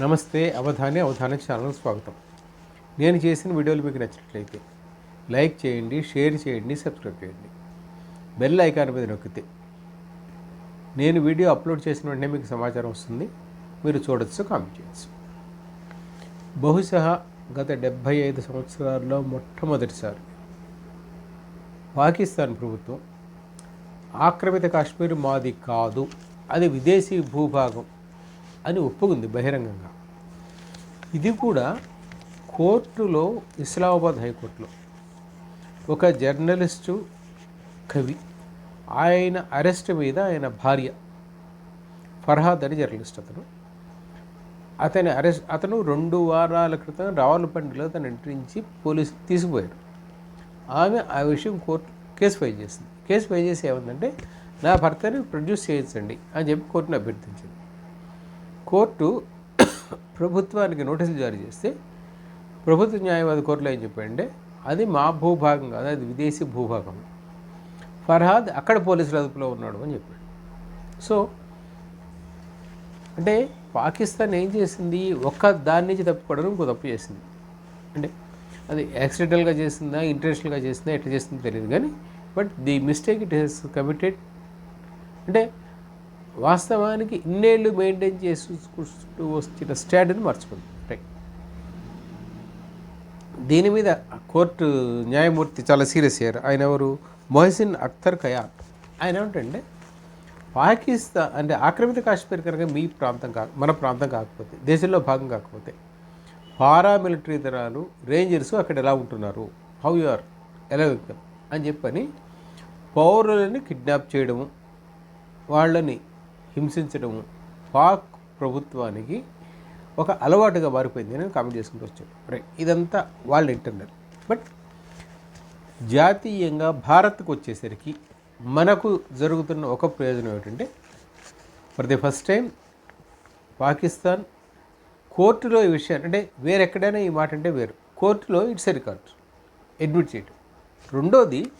నమస్తే అవధాని అవధాన ఛానల్ స్వాగతం. నేను చేసిన వీడియోలు మీకు నచ్చినట్లయితే లైక్ చేయండి షేర్ చేయండి సబ్స్క్రైబ్ చేయండి. బెల్ ఐకాన్ మీద నొక్కితే నేను వీడియో అప్లోడ్ చేసిన వెంటనే మీకు సమాచారం వస్తుంది. మీరు చూడొచ్చు కామెంట్ చేయొచ్చు. బహుశా గత డెబ్భై ఐదు సంవత్సరాల్లో మొట్టమొదటిసారి పాకిస్తాన్ ప్రభుత్వం ఆక్రమిత కాశ్మీర్ మాది కాదు అది విదేశీ భూభాగం అని ఒప్పుకుంది బహిరంగంగా. ఇది కూడా కోర్టులో ఇస్లామాబాద్ హైకోర్టులో. ఒక జర్నలిస్టు కవి. ఆయన అరెస్ట్ మీద ఆయన భార్య ఫర్హాద్ అని జర్నలిస్ట్ అతను. అతని అరెస్ట్ అతను రెండు వారాల క్రితం రావులపండిలో తను ఎంట్రించి పోలీసు తీసుకుపోయారు ఆమె ఆ విషయం కోర్టు కేసు ఫైల్ చేసింది. కేసు ఫైల్ చేసి ఏమందంటే నా భర్తని ప్రొడ్యూస్ చేయించండి అని చెప్పి కోర్టును అభ్యర్థించింది. కోర్టు ప్రభుత్వానికి నోటీసులు జారీ చేస్తే ప్రభుత్వ న్యాయవాది కోర్టులో ఏం చెప్పాడంటే అది మా భూభాగం కాదు అది విదేశీ భూభాగం. ఫర్హాద్ అక్కడ పోలీసుల అదుపులో ఉన్నాడు అని చెప్పాడు. సో అంటే పాకిస్తాన్ ఏం చేసింది? ఒక్క దాని నుంచి తప్పుకోవడం ఇంకో తప్పు చేసింది. అంటే అది యాక్సిడెంటల్గా చేసిందా ఇంటెన్షనల్గా చేసిందా ఎట్లా చేసిందో తెలియదు కానీ but the mistake it has committed. అంటే వాస్తవానికి ఇన్నేళ్ళు మెయింటైన్ చేసుకుంటూ వచ్చిన స్టాండర్డ్ని మర్చిపోయింది రైట్ దీని మీద కోర్టు న్యాయమూర్తి చాలా సీరియస్ అయ్యారు. ఆయన ఎవరు? మొహసిన్ అఖ్తర్ ఖయాల్ ఆయన ఏమిటంటే పాకిస్తాన్ అంటే ఆక్రమిత కాశ్మీర్ కనుక మీ ప్రాంతం కాక మన ప్రాంతం కాకపోతే దేశంలో భాగం కాకపోతే పారామిలిటరీ దళాలు రేంజర్స్ అక్కడ ఎలా ఉంటున్నారు? హౌ యు ఆర్ ఎలా అని చెప్పని పౌరులని కిడ్నాప్ చేయడము వాళ్ళని హింసించడం పాక్ ప్రభుత్వానికి ఒక అలవాటుగా మారిపోయింది. అని కామెంట్ చేసుకుంటూ వచ్చాడు రైట్ ఇదంతా వాళ్ళ ఇంటర్నల్ బట్ జాతీయంగా భారత్కు వచ్చేసరికి మనకు జరుగుతున్న ఒక ప్రయోజనం ఏమిటంటే for the first time Pakistan కోర్టులో ఈ విషయాన్ని అంటే వేరెక్కడైనా ఈ మాట అంటే వేరు. కోర్టులో ఇట్స్ ఎ రికార్డ్. అడ్మిట్ చేయటం. రెండోది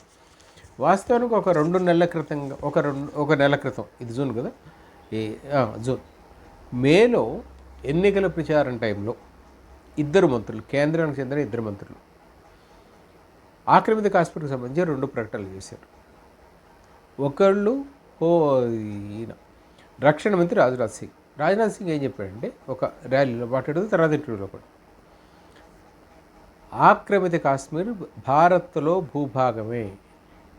వాస్తవానికి ఒక రెండు నెలల క్రితంగా ఒక రెండు ఒక నెల క్రితం ఇది జూన్ కదా ఏ జూన్ మేలో ఎన్నికల ప్రచారం టైంలో ఇద్దరు మంత్రులు కేంద్రానికి చెందిన ఇద్దరు మంత్రులు ఆక్రమిత కాశ్మీర్కి సంబంధించి రెండు ప్రకటనలు చేశారు. ఒకళ్ళు ఓ ఈయన రక్షణ మంత్రి రాజ్నాథ్ సింగ్. రాజ్నాథ్ సింగ్ ఏం చెప్పాడంటే ఒక ర్యాలీలో మాట్లాడుతూ తర్వాత ఇంటర్వ్యూలో కూడా. ఆక్రమిత కాశ్మీర్ భారత్లో భూభాగమే.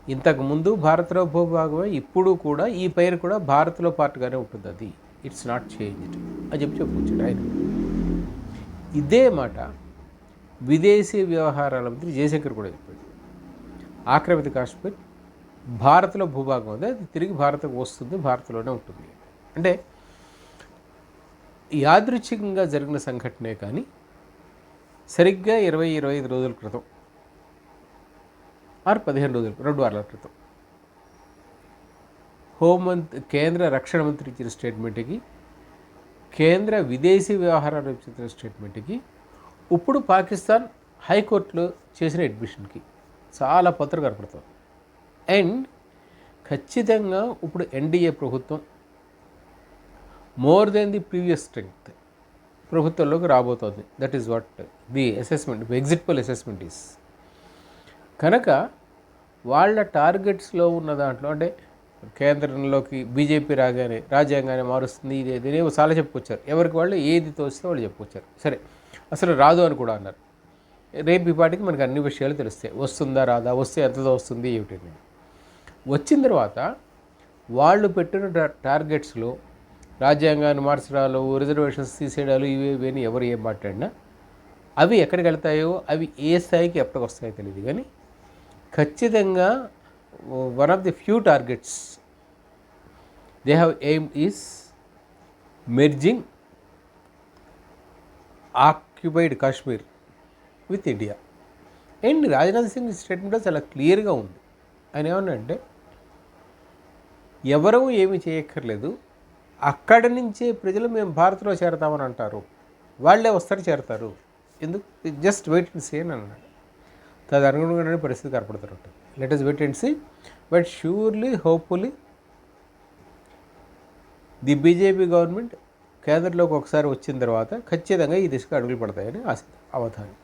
ఇంతకుముందు భారత్లో భూభాగమే ఇప్పుడు కూడా ఈ పేరు కూడా భారత్లో పార్ట్గానే ఉంటుంది అది. ఇట్స్ నాట్ చేంజ్డ్ అని చెప్పి చెప్పుకొచ్చాడు ఆయన ఇదే మాట విదేశీ వ్యవహారాల మంత్రి జయశంకర్ కూడా చెప్పాడు. ఆక్రమిత కాశ్మీర్ భారత్లో భూభాగం ఉంది అది తిరిగి భారత్కు వస్తుంది భారత్లోనే ఉంటుంది. అంటే యాదృచ్ఛికంగా జరిగిన సంఘటనే కానీ సరిగ్గా ఇరవై ఇరవై ఐదు రోజుల క్రితం ఆరు పదిహేను రోజులు రెండు వారాల క్రితం. హోంమంత్ కేంద్ర రక్షణ మంత్రి ఇచ్చిన స్టేట్మెంట్కి కేంద్ర విదేశీ వ్యవహారాలు ఇచ్చిన స్టేట్మెంట్కి ఇప్పుడు పాకిస్తాన్ హైకోర్టులో చేసిన అడ్మిషన్కి చాలా పత్ర కనపడుతుంది. అండ్ ఖచ్చితంగా ఇప్పుడు ఎన్డీఏ ప్రభుత్వం more than the previous strength ప్రభుత్వంలోకి రాబోతోంది. That is what the assessment exit poll assessment is. కనుక వాళ్ళ టార్గెట్స్లో ఉన్న దాంట్లో అంటే కేంద్రంలోకి బీజేపీ రాగానే రాజ్యాంగాన్ని మారుస్తుంది ఇది ఇదేమో చాలా చెప్పుకొచ్చారు. ఎవరికి వాళ్ళు ఏది తోస్తే వాళ్ళు చెప్పుకొచ్చారు. సరే అసలు రాదు అని కూడా అన్నారు. రేపు ఈ పాటికి మనకు అన్ని విషయాలు తెలుస్తాయి. వస్తుందా రాదా వస్తే ఎంతదో వస్తుంది ఏమిటి వచ్చిన తర్వాత వాళ్ళు పెట్టిన టా- టార్గెట్స్లో రాజ్యాంగాన్ని మార్చడాలు రిజర్వేషన్స్ తీసేయడాలు ఇవి ఇవి అని ఎవరు ఏం మాట్లాడినా అవి ఎక్కడికి వెళ్తాయో అవి ఏ స్థాయికి ఎప్పటికి వస్తాయో తెలియదు కానీ ఖచ్చితంగా one of the few targets they have aim is merging occupied Kashmir with India and Rajnath Singh స్టేట్మెంట్లో చాలా క్లియర్గా ఉంది. ఆయన ఏమన్నా అంటే ఎవరూ ఏమి చేయక్కర్లేదు. అక్కడి నుంచే ప్రజలు మేము భారత్లో చేరతామని అంటారు. వాళ్ళే వస్తారు చేరతారు. ఎందుకు? జస్ట్ వెయిట్ అండ్ సీ అని అన్నాడు. తదనుగుణంగానే పరిస్థితి కనపడుతున్నట్టు let us wait and see but surely hopefully the BJP government కేంద్రంలోకి ఒకసారి వచ్చిన తర్వాత ఖచ్చితంగా ఈ దిశగా అడుగులు పడతాయని ఆశ అవధానం.